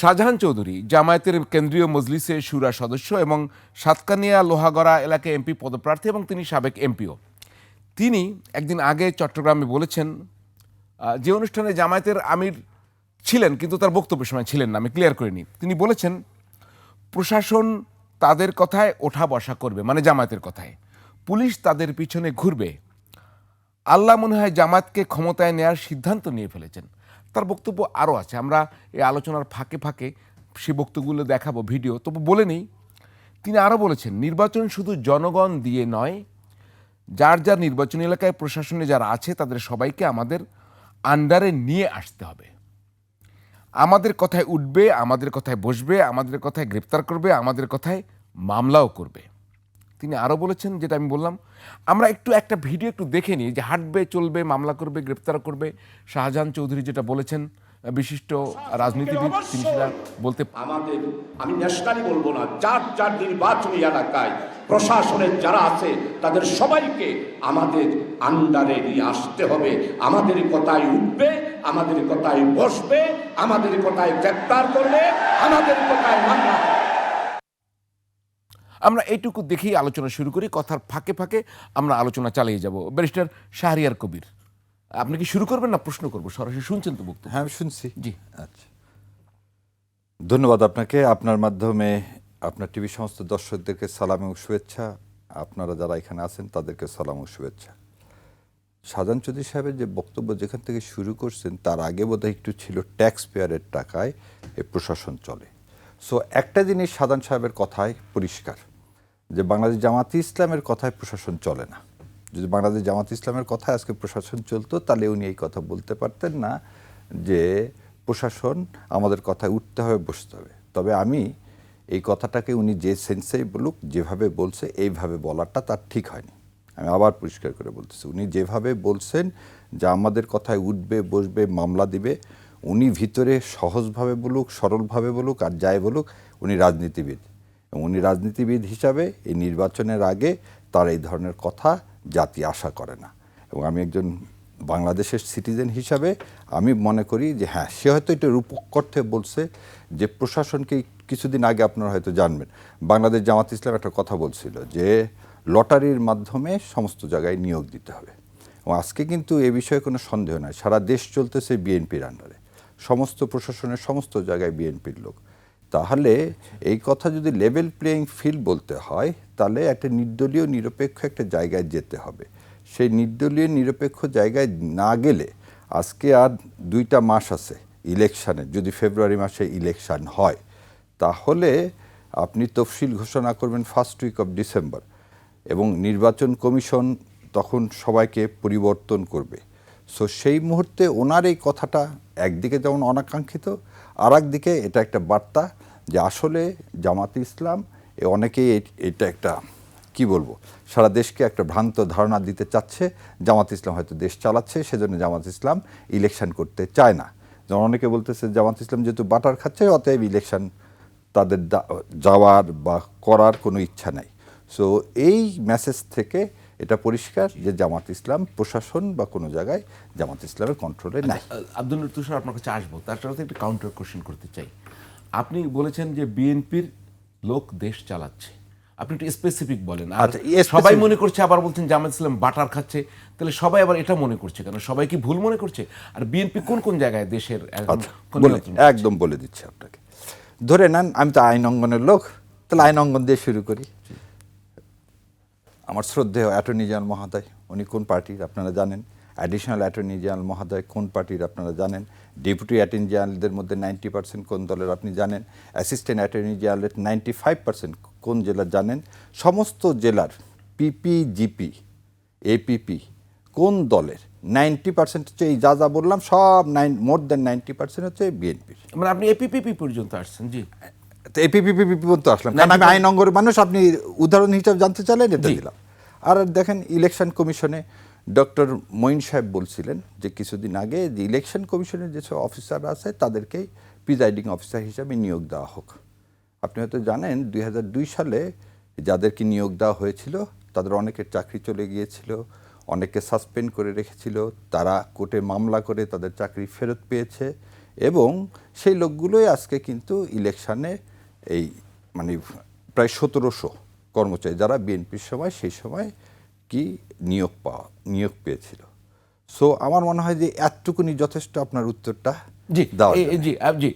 শাহজাহান চৌধুরী জামায়াতের কেন্দ্রীয় মজলিসে সুরা সদস্য এবং সাতকানিয়া লোহাগড়া এলাকায় এমপি পদপ্রার্থী এবং তিনি সাবেক এমপিও। তিনি একদিন আগে চট্টগ্রামে বলেছেন যে অনুষ্ঠানে জামায়াতের আমির ছিলেন কিন্তু তার বক্তব্যের সময় ছিলেন না, আমি ক্লিয়ার করিনি। তিনি বলেছেন, প্রশাসন তাদের কথায় ওঠা বসা করবে মানে জামায়াতের কথায়। পুলিশ তাদের পিছনে ঘুরবে। আল্লাহ মনে হয় জামাতকে ক্ষমতায় নেয়ার সিদ্ধান্ত নিয়ে ফেলেছেন। তার বক্তব্য আরও আছে। আমরা এই আলোচনার ফাঁকে ফাঁকে সে বক্তব্যগুলো দেখাবো, ভিডিও। তবু বলে নেই, তিনি আরও বলেছেন, নির্বাচন শুধু জনগণ দিয়ে নয়, যার যার নির্বাচনী এলাকায় প্রশাসনে যারা আছে, তাদের সবাইকে আমাদের আন্ডারে নিয়ে আসতে হবে। আমাদের কথায় উঠবে, আমাদের কথায় বসবে, আমাদের কথায় গ্রেপ্তার করবে, আমাদের কথায় মামলাও করবে। তিনি আরও বলেছেন, যেটা আমি বললাম, আমরা একটু একটা ভিডিও একটু দেখে নিই, যে হাঁটবে, চলবে, মামলা করবে, গ্রেপ্তার করবে শাহজাহান চৌধুরী যেটা বলেছেন, বিশিষ্ট রাজনীতিবিদ, তিনি সেটা বলতে আমাদের, আমি ন্যাশনালি বলব না, যার যার নির্বাচনী এলাকায় প্রশাসনের যারা আছে, তাদের সবাইকে আমাদের আন্ডারে নিয়ে আসতে হবে আমাদের কথায় উঠবে, আমাদের কথায় বসবে, আমাদের কথায় গ্রেপ্তার করবে, আমাদের কথায় মামলা। আমরা এইটুকু দেখেই আলোচনা শুরু করি কথার ফাঁকে ফাঁকে আমরা আলোচনা চালিয়ে যাব। ব্যারিস্টার শাহরিয়ার কবির আপনি কি শুরু করবেন না প্রশ্ন করব? সরাসরি শুনছেন তো বক্তব্য? হ্যাঁ শুনছি। জি। আচ্ছা। ধন্যবাদ আপনাকে। আপনার মাধ্যমে আপনার টিভি সমস্ত দর্শকদেরকে সালাম এবং শুভেচ্ছা। আপনারা যারা এখানে আছেন তাদেরকে সালাম ও শুভেচ্ছা। সাজান চৌধুরী সাহেবের যে বক্তব্য যেখান থেকে শুরু করছেন তার আগে বোধহয় একটু ছিল ট্যাক্স পেয়ারের টাকায় এ প্রশাসন চলে। সো একটা জিনিস সাজান সাহেবের কথায় পরিষ্কার। যে বাংলাদেশ জামাতি ইসলামের কথায় প্রশাসন চলে না। যদি বাংলাদেশ জামাত ইসলামের কথায় আজকে প্রশাসন চলতো, তাহলে উনি এই কথা বলতে পারতেন না যে প্রশাসন আমাদের কথায় উঠতে হবে, বসতে হবে। তবে আমি এই কথাটাকে উনি যে সেন্সেই বলুক, যেভাবে বলছে, এইভাবে বলাটা তার ঠিক হয়নি। আমি আবার পরিষ্কার করে বলতেছি, উনি যেভাবে বলছেন যে আমাদের কথায় উঠবে, বসবে, মামলা দিবে, উনি ভিতরে সহজভাবে বলুক, সরলভাবে বলুক, আর যাই বলুক, উনি রাজনীতিবিদ। এবং উনি রাজনীতিবিদ হিসাবে এই নির্বাচনের আগে তার এই ধরনের কথা জাতি আশা করে না। এবং আমি একজন বাংলাদেশের সিটিজেন হিসাবে আমি মনে করি যে হ্যাঁ সে হয়তো এটা রূপক অর্থে বলছে যে প্রশাসনকে কিছুদিন আগে আপনারা হয়তো জানবেন। বাংলাদেশ জামাত ইসলাম একটা কথা বলছিল যে লটারির মাধ্যমে সমস্ত জায়গায় নিয়োগ দিতে হবে। এবং আজকে কিন্তু এ বিষয়ে কোনো সন্দেহ নাই। সারা দেশ চলতেছে বিএনপির আন্ডারে সমস্ত প্রশাসনের সমস্ত জায়গায় বিএনপির লোক। তাহলে এই কথা যদি লেভেল প্লেয়িং ফিল্ড বলতে হয়, তাহলে একটা নির্দলীয় নিরপেক্ষ একটা জায়গায় যেতে হবে। সেই নির্দলীয় নিরপেক্ষ জায়গায় না গেলে আজকে আর দুইটা মাস আছে ইলেকশানের যদি ফেব্রুয়ারি মাসে ইলেকশান হয়। তাহলে আপনি তফসিল ঘোষণা করবেন ফার্স্ট উইক অফ ডিসেম্বর এবং নির্বাচন কমিশন তখন সবাইকে পরিবর্তন করবে। সো সেই মুহূর্তে ওনার এই কথাটা একদিকে যেমন অনাকাঙ্ক্ষিত আর একদিকে এটা একটা বার্তা যে আসলে জামাত ইসলাম এ অনেকেই এটা একটা কি বলব সারা দেশকে একটা ভ্রান্ত ধারণা দিতে চাচ্ছে জামাত ইসলাম হয়তো দেশ চালাচ্ছে সেজন্য জামাত ইসলাম ইলেকশন করতে চায় না। যেমন অনেকে বলতেছে জামাত ইসলাম যেহেতু বাটার খাচ্ছে অতএব ইলেকশন তাদের দা- যাওয়ার বা করার কোনো ইচ্ছা নাই। সো এই মেসেজ থেকে এটা পরিষ্কার যে জামাত ইসলাম প্রশাসন বা কোনো জায়গায় জামাত ইসলামের কন্ট্রোলে নাই। আব্দুল তুষার আপনার কাছে আসব তার সাথে একটু কাউন্টার কোশ্চেন করতে চাই। আপনি বলেছেন যে বিএনপির লোক দেশ চালাচ্ছে। আপনি একটু স্পেসিফিক বলেন। আর আচ্ছা, সবাই মনে করছে আবার বলছেন জামাত ইসলাম বাটার খাচ্ছে। তাহলে সবাই আবার এটা মনে করছে কেন? সবাই কি ভুল মনে করছে? আর বিএনপি কোন কোন জায়গায় দেশের আচ্ছা একদম বলে দিচ্ছি আপনাকে। ধরে নেন আমি তো আইন অঙ্গনের লোক তাহলে আইন অঙ্গন দিয়ে শুরু করি। আমার শ্রদ্ধেয় অ্যাটর্নি জেনারেল মহাদয় উনি কোন পার্টির আপনারা জানেন? অ্যাডিশনাল অ্যাটর্নি জেনারেল মহোদয় কোন পার্টির আপনারা জানেন? ডেপুটি অ্যাটর্নি জেনারেলদের মধ্যে নাইনটি পার্সেন্ট কোন দলের আপনি জানেন? অ্যাসিস্ট্যান্ট অ্যাটর্নি জেনারেলের নাইনটি ফাইভ পার্সেন্ট কোন জেলার জানেন? সমস্ত জেলার পিপি জিপি এপিপি কোন দলের? নাইনটি পার্সেন্ট হচ্ছে এই যা যা বললাম সব nine more then ninety percent হচ্ছে বিএনপির মানে আপনি এপিপিপি পর্যন্ত আসছেন জি। তো এপিপিপি পর্যন্ত আসলাম কারণ আমি আইন অঙ্গের মানুষ আপনি উদাহরণ হিসাবে জানতে চাইলেন এটা। দিলাম। আর দেখেন ইলেকশন কমিশনে ডক্টর মঈন সাহেব বলছিলেন যে কিছুদিন আগে যে ইলেকশন কমিশনের যেসব অফিসার আছে তাদেরকেই প্রিজাইডিং অফিসার হিসাবে নিয়োগ দেওয়া হোক। আপনি হয়তো জানেন দুই সালে যাদেরকে নিয়োগ দেওয়া হয়েছিল, তাদের অনেকের চাকরি চলে গিয়েছিল, অনেককে সাসপেন্ড করে রেখেছিল, তারা কোর্টে মামলা করে তাদের চাকরি ফেরত পেয়েছে এবং সেই লোকগুলোই আজকে কিন্তু ইলেকশানে এই মানে প্রায় সতেরোশো কর্মচারী, যারা বিএনপির সময়, সেই সময় কি নিয়োগ পাওয়া নিয়োগ পেয়েছিল। সো আমার মনে হয় যে এতটুকুনি যথেষ্ট আপনার উত্তরটা জি জি জি।